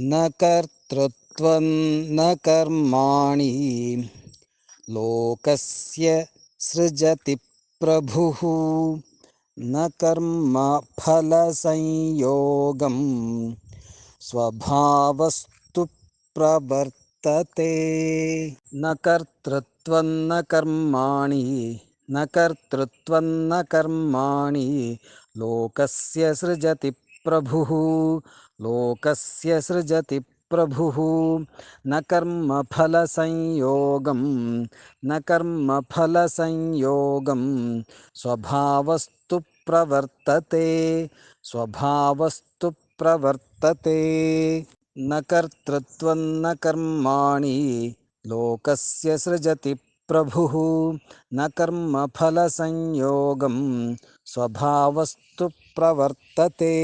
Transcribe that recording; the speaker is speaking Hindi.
न कर्तृत्वं न कर्माणि। लोकस्य सृजति प्रभुः। न कर्मफलसंयोगं स्वभावस्तु प्रवर्तते। न कर्तृत्वं न कर्माणि। न कर्तृत्वं न कर्माणि। लोकस्य सृजति प्रभुः। लोकस्य सृजति प्रभुः। न कर्मफलसंयोगं न कर्मफलसंयोगं स्वभावस्तु प्रवर्तते। स्वभावस्तु प्रवर्तते। न कर्तृत्वं न कर्माणि। लोकस्य सृजति प्रभुः न कर्मफलसंयोगं स्वभावस्तु प्रवर्तते।